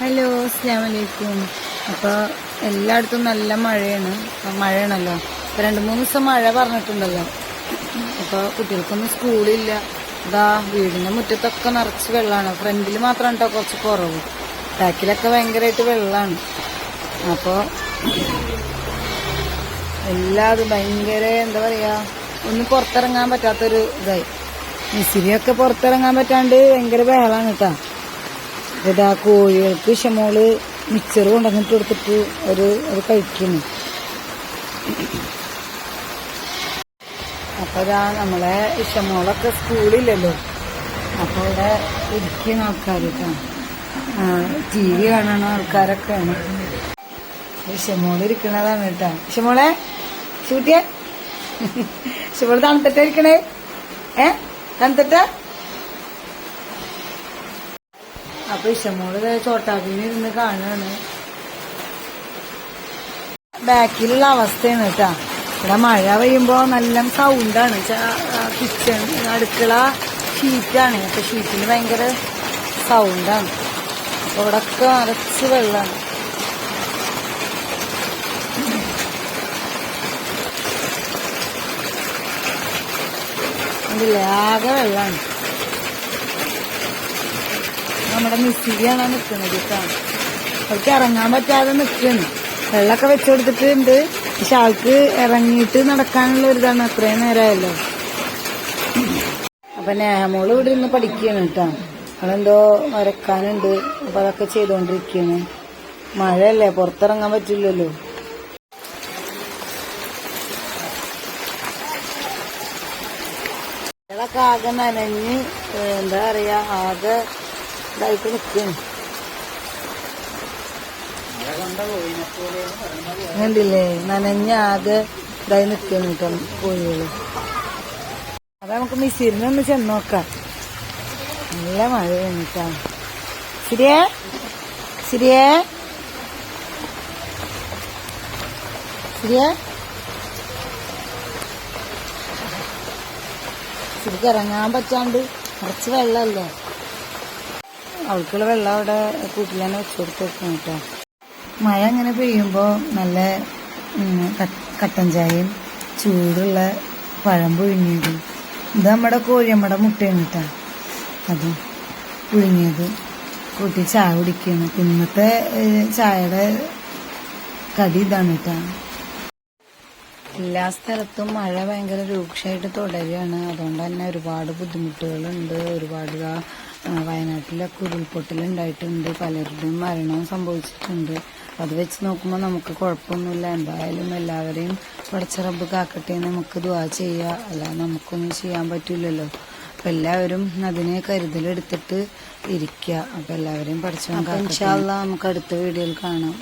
Hello അസ്സാം വലൈക്കും അപ്പോൾ എല്ലായിടത്തും നല്ല മഴയാണ്. മഴയാണല്ലോ. അപ്പൊ രണ്ട് മൂന്ന് ദിവസം മഴ പറഞ്ഞിട്ടുണ്ടല്ലോ. അപ്പോൾ കുട്ടികൾക്കൊന്നും സ്കൂളില്ല. ഇതാ വീടിന്റെ മുറ്റത്തൊക്കെ നിറച്ച് വെള്ളമാണ്. ഫ്രണ്ടിൽ മാത്രമാണ് കേട്ടോ കുറച്ച് കുറവ്. ബാക്കിലൊക്കെ ഭയങ്കരമായിട്ട് വെള്ളമാണ് അപ്പോൾ എല്ലാതും ഭയങ്കര എന്താ പറയാ ഒന്നും പുറത്തിറങ്ങാൻ പറ്റാത്തൊരു ഇതായി. മിസിരിയൊക്കെ പുറത്തിറങ്ങാൻ പറ്റാണ്ട് ഭയങ്കര ബഹളാണ് കേട്ടാ ഇതാ കോഴികൾക്ക് ഇഷമോൾ മിക്സർ കൊണ്ടുവന്നിട്ട് കൊടുത്തിട്ട് ഒരു അത് കഴിക്കുന്നു. അപ്പൊ ഇതാ നമ്മളെ ഇഷമോളൊക്കെ സ്കൂളില്ലല്ലോ. അപ്പോൾ ഇവിടെ ഇരിക്കുന്ന ആൾക്കാരൊക്കെ ടി വി കാണുന്ന ആൾക്കാരൊക്കെയാണ് ഇഷമോൾ ഇരിക്കണതാണ് കേട്ടാ ഇഷമോളെ ഷൂട്ടിയെ ഇഷമോൾ തണുത്തിട്ടാ ഇരിക്കണേ? ഏ? തണുത്തിട്ടാ? അപ്പൊ ഇഷമോൾ ചോട്ടാപ്പിന് ഇരുന്ന് കാണുകയാണ് ബാക്കിലുള്ള അവസ്ഥയാണ് കേട്ടാ. ഇവിടെ മഴ പെയ്യുമ്പോ നല്ല സൗണ്ടാണ് കിച്ചൺ അടുക്കള ഷീറ്റാണ് അപ്പൊ ഷീറ്റിന് ഭയങ്കര സൗണ്ടാണ് അപ്പൊ ഇവിടെ ഒക്കെ നിറച്ച് വെള്ളമാണ് അതില്ലേ ആകെ വെള്ളമാണ് നമ്മുടെ മിസ്സിരിയാണ് നിൽക്കുന്നത് കേട്ടോ. അവൾക്ക് ഇറങ്ങാൻ പറ്റാതെ നിൽക്കുന്നു. വെള്ളമൊക്കെ വെച്ചു കൊടുത്തിട്ടുണ്ട് പക്ഷെ ആൾക്ക് ഇറങ്ങിയിട്ട് നടക്കാനുള്ള ഒരു ഇതാണ് അത്രയും നേരമായല്ലോ. അപ്പൊ നേഹമോൾ ഇവിടെ ഇരുന്ന് പഠിക്കുകയാണ് കേട്ടോ. അവളെന്തോ വരക്കാനുണ്ട്. അപ്പൊ അതൊക്കെ ചെയ്തുകൊണ്ടിരിക്കുകയാണ്. മഴയല്ലേ? പുറത്തിറങ്ങാൻ പറ്റില്ലല്ലോ. വെള്ളമൊക്കെ ആകെ നനഞ്ഞ് എന്താ പറയാ ആകെ ഇതായിട്ട് നിൽക്കുന്നു കണ്ടില്ലേ? നനഞ്ഞ ആകെ ഇതായി നിൽക്കുന്നു കേട്ടോ അപ്പൊ നമുക്ക് മിസ്സിരിനെ ഒന്ന് ചെന്ന് നോക്കാം. നല്ല മഴ കഴിഞ്ഞിട്ടാ ശരിയേ ശരിയേ ശരിയേ ശരിക്കും ഇറങ്ങാൻ പറ്റാണ്ട് കുറച്ച് വെള്ളമല്ലേ? അവൾക്കുള്ള വെള്ളം അവിടെ കൂട്ടിൽ തന്നെ വെച്ച് കൊടുത്ത് വെക്കണം കേട്ടോ. മഴ അങ്ങനെ പെയ്യുമ്പോൾ നല്ല കട്ടൻ ചായയും ചൂടുള്ള പഴം പുഴുങ്ങിയതും. ഇത് നമ്മുടെ കോഴി നമ്മുടെ മുട്ടയാണ് കേട്ടോ. അത് പുഴുങ്ങിയത്. കൂട്ടി ചായ കുടിക്കുകയാണ്. ഇന്നത്തെ ചായയുടെ കടി ഇതാണ് കേട്ടോ. എല്ലാ സ്ഥലത്തും മഴ ഭയങ്കര രൂക്ഷമായിട്ട് തുടരുകയാണ്. അതുകൊണ്ട് തന്നെ ഒരുപാട് ബുദ്ധിമുട്ടുകളുണ്ട്. ഒരുപാട് വയനാട്ടിലൊക്കെ ഉരുൾപൊട്ടലുണ്ടായിട്ടുണ്ട്. പലരുടെയും മരണവും സംഭവിച്ചിട്ടുണ്ട്. അത് വെച്ച് നോക്കുമ്പോൾ നമുക്ക് കുഴപ്പമൊന്നുമില്ല. എന്തായാലും എല്ലാവരെയും പടച്ചറബ് കാക്കട്ടെ നമുക്ക് ദുവാ ചെയ്യുക അല്ലാതെ നമുക്കൊന്നും ചെയ്യാൻ പറ്റില്ലല്ലോ അപ്പം എല്ലാവരും അതിനെ കരുതലെടുത്തിട്ട് ഇരിക്കുക അപ്പം എല്ലാവരെയും പഠിച്ചു നമുക്ക് അടുത്ത വീഡിയോയിൽ കാണാം.